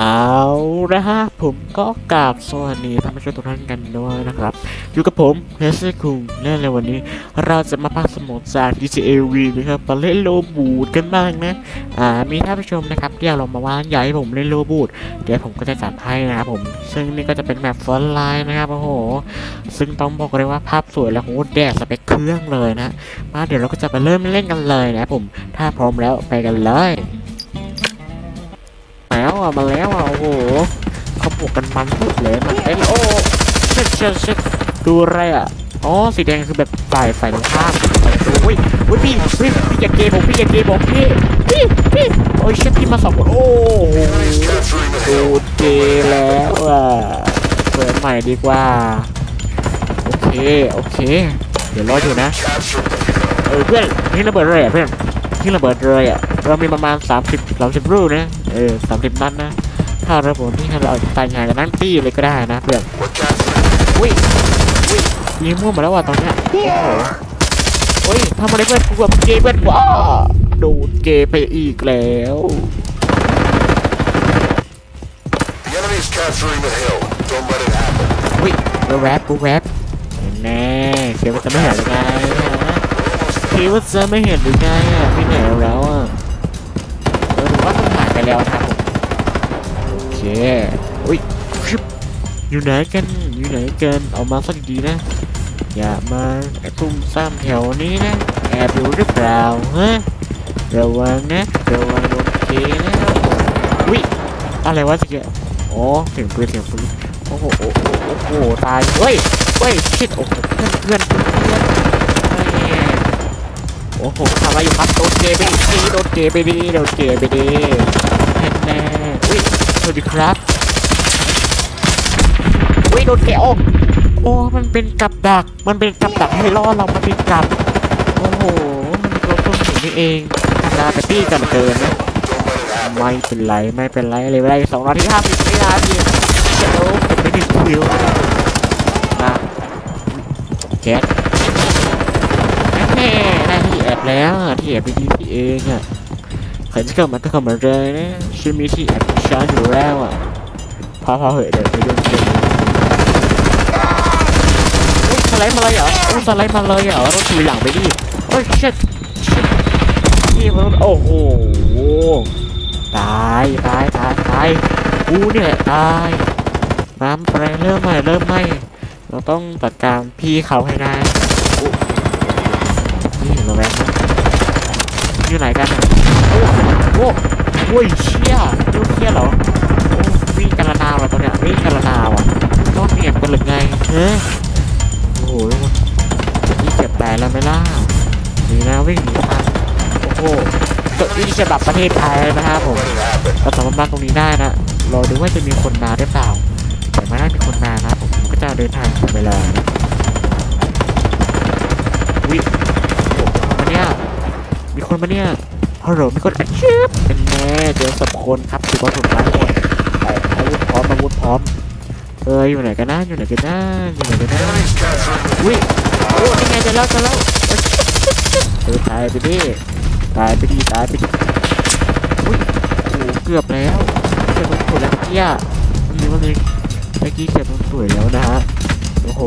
เอาละฮะผมก็กราบสวัสดีท่านผู้ชมทุกท่านกันด้วยนะครับ อยู่กับผมเฮสคุงและในวันนี้ เราจะมาพักสมุดจาก GTA V นะครับมาเล่นโลบูดกันบ้างนะ อ่า มีท่านผู้ชมนะครับที่เรามาว่าอยากให้ผมเล่นโลบูดเดี๋ยวผมก็จะจัดให้นะครับผม ซึ่งนี่ก็จะเป็นแบบฟอนไลน์นะครับโอ้โห ซึ่งต้องบอกเลยว่าภาพสวยและโหแดดสเปคเครื่องเลยนะ มาเดี๋ยวเราก็จะไปเริ่มเล่นกันเลยนะผม ถ้าพร้อมแล้วไปกันเลย อะมาแล้วอะโอ้โหเขาปลูกกันมันสุดเลยมันเอ้ยโอ้เช็ดเช็ดเช็ดดูอะไรอะอ๋อสีแดงคือแบบฝ่ายฝ่ายตรงข้าโอ้ยโอ้ยพี่พี่พี่อย่าเกยผมพี่อย่าเกยผมพี่พี่พี่โอ้ยเช็ดพี่มาสองคนโอ้โหดูเกแล้วอะเปิดใหม่ดีกว่าโอเคโอเค เดี๋ยวรออยู่นะเออเพื่อนทิ้งระเบิดเลยอะเพื่อนทิ้งระเบิดเลยอะเรามีประมาณ 30 30รูนะ เออ30นัดนะถ้าระเบิดที่ให้เราตายงานกันนั่นปี้เลยก็ได้นะเพื่อนอุ้ยอุ้ยยิงมั่วหมาแล้วว่ะตอนเนี้ยโอ้โหโอ้ยทำอะไรเพื่อนกูกับเกย์เพื่อนว้าโดนเกย์ไปอีกแล้ว The enemy's capturing the hill. Don't let it happen. อุ้ยกูแรปกูแรปแน่เดี๋ยวมันจะไม่เห็นหรือไงฮะคิดว่าจะไม่เห็นหรือไงอะพี่ไหนแล้วอะ ไปแล้วครับโอเคอุ้ยชิบอยู่ไหนกันอยู่ไหนกันเอามาสักดีนะ อย่ามาไอ้ตุ้มซ้ำแถวนี้นะแอบอยู่หรือเปล่าฮะระวังนะระวังโดนเคนะครับอุ้ยอะไรวะสิเกอ๋อเสียงปืนเสียงปืนโอ้โหโอ้โหโอ้โหตายเฮ้ยเฮ้ยชิดโอ้โหเพื่อนเพื่อน เกย์ไปดีโดนเกย์ไปดีแน่แน่อุ้ยสวัสดีครับอุ้ยโดนเกย์โอ้โอ้ มันเป็นกับดัก มันเป็นกับดักให้ล่อเรา มันเป็นกับ โอ้โห มันเป็นตัวต้นหนูนี่เองดาไปตี้กันเกินนะ Don't let it happen. ไม่เป็นไร ไม่เป็นไรเลยไม่ได้สองนาทีห้าสิบวินาทีเดี๋ยวผมไปหนึ่งคิวมาแก๊สแม่ได้ที่แอบแล้วอะที่แอบไปดีที่เองอะใครจะเข้ามาก็เข้ามาเลยนะฉันมีที่แอบของฉันอยู่แล้วอะพอพอเหอะเดี๋ยวไปดูเกมโอ้ยสไลด์มาเลยเหรอโอ้ยสไลด์มาเลยเหรอต้องถือหลังไปดิโอ้ยเช็ดนี่มันโอ้โหตายตายตายตายกูเนี่ยตายน้ำไปเริ่มใหม่เริ่มใหม่เราต้องจัดการพี่เขาให้ได้ อยู่ไหนกันอะโอ้โหโอ้ยเชี่ยดูเชี่ยเหรอโอ้วิ่งกันละนาวอะตอนเนี้ยวิ่งกันละนาวอะต้องเนียนกันหรือไงเฮ้ยโอ้โหนี่เจ็บตายแล้วไหมล่ะหนีนะวิ่งหนีทันโอ้โหเกิดวิ่งฉบับประเทศไทยนะครับผม Let it happen. เราสามารถมาตรงนี้ได้นะรอดูว่าจะมีคนมาหรือเปล่าแต่ไม่ได้มีคนมานะผมก็จะเดินทางไปเลยนะวิโอ้โหมาเนี่ย มีคนมาเนี่ยฮัลโหลมีคนอาชีพเป็นแน่เจอสับคนครับถือว่าถูกร้ายหมดไอาวุธพร้อมอาวุธพร้อมเอออยู่ไหนกันนะอยู่ไหนกันนะอยู่ไหนกันนะ Enemy's capturing the วิโอ้นี่ไงเจะแล้วเจะแล้วเออตายไปดิตายไปดิตายไปดิอุ้ยโอ้โหเกือบแล้วเกือบมันสวยแล้วเมื่อกี้อะมันมีมันมีเมื่อกี้เกือบมันสวยแล้วนะฮะโอ้โห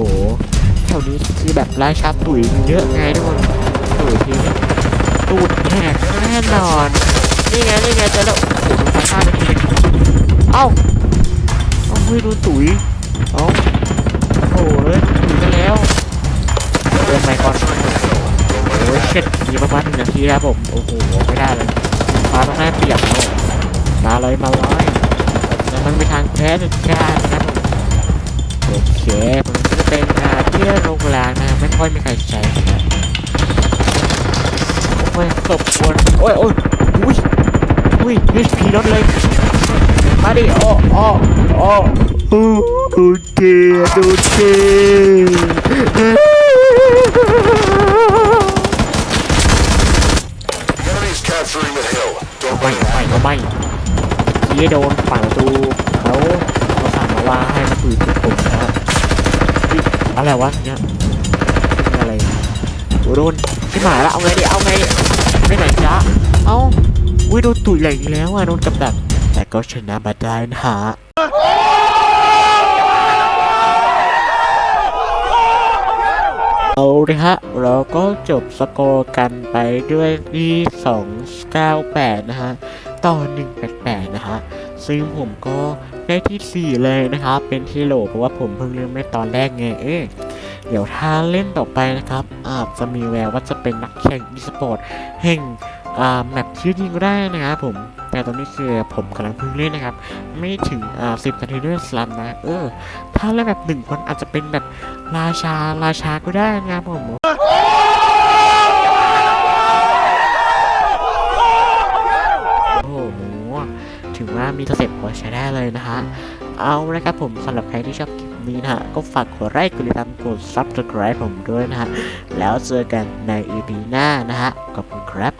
แถวนี้คือแบบราชาตุ๋ยเยอะไงทุกคนตุ๋ยที ตูดแหกแน่นอน นี่ไง นี่ไงเจอแล้วโอ้โหดูข้างๆนี่เอ้าเอ้าเฮ้ยดูตุ๋ยเอ้าโอ้โหเฮ้ยตุ๋ยกันแล้วเดินไปก่อนโอ้ยเช็ดมีประมาณหนึ่งนาทีแล้วผม โอ้โห ไม่ได้เลยมาต้องหน้าเปียกแล้วมาเลยมาเลยแล้วมันไปทางแพ้หนึ่งชาตินะครับผมโอเคผมจะเป็นอาเที่ยวโรงแรมนะไม่ค่อยมีใครใช้นะ โอ้ยตบคนโอ้ยโอ้ยอุ้ยอุ้ยนี่ผีรถเลยมาดิโอ้โอ้โอ้โอ้ดูเจดูเจ The enemy's capturing the hill. Don't ไม่ let it ไม่ happen. ก็ไม่ที่โดนฝั่งประตูเขาเขาสั่งมาว่าให้มาคุยกับผมนะครับอุ๊ยอะไรวะเนี่ยเป็นอะไรโอ้โดนที่หมายแล้วเอาไงดิเอาไงดิ ไปไหนจ๊ะ เอ้าอุ้ยโดนตุ๋ยไหลอีกแล้วอะโดนกับดักแต่ก็ชนะมาได้นะฮะเอาเลยฮะเราก็จบสกอร์กันไปด้วยที่298 นะฮะ ต่อ 188 นะฮะ ซึ่งผมก็ได้ที่ 4 เลยนะครับ เป็นที่โหลเพราะว่าผมเพิ่งเริ่มในตอนแรกไง เอ๊ะ เดี๋ยวถ้าเล่นต่อไปนะครับ อาจจะมีแววว่าจะเป็นนักแข่งอีสปอร์ตแห่งอ่าแมปชื่อจริงก็ได้นะครับผม แต่ตอนนี้คือผมกำลังเพิ่งเล่นนะครับ ไม่ถึงอ่า10นาทีด้วยสลัมนะ เออ ถ้าเล่นแบบหนึ่งคนอาจจะเป็นแบบราชาราชาก็ได้นะครับผมโอ้โห ถือว่ามีสเต็ปพอใช้ได้เลยนะฮะ เอาละครับผมสำหรับใครที่ชอบคลิ นี้นะฮะ ก็ฝากกดไลค์กดติดตามกด subscribe ผมด้วยนะฮะ แล้วเจอกันใน EP หน้านะฮะ ขอบคุณครับ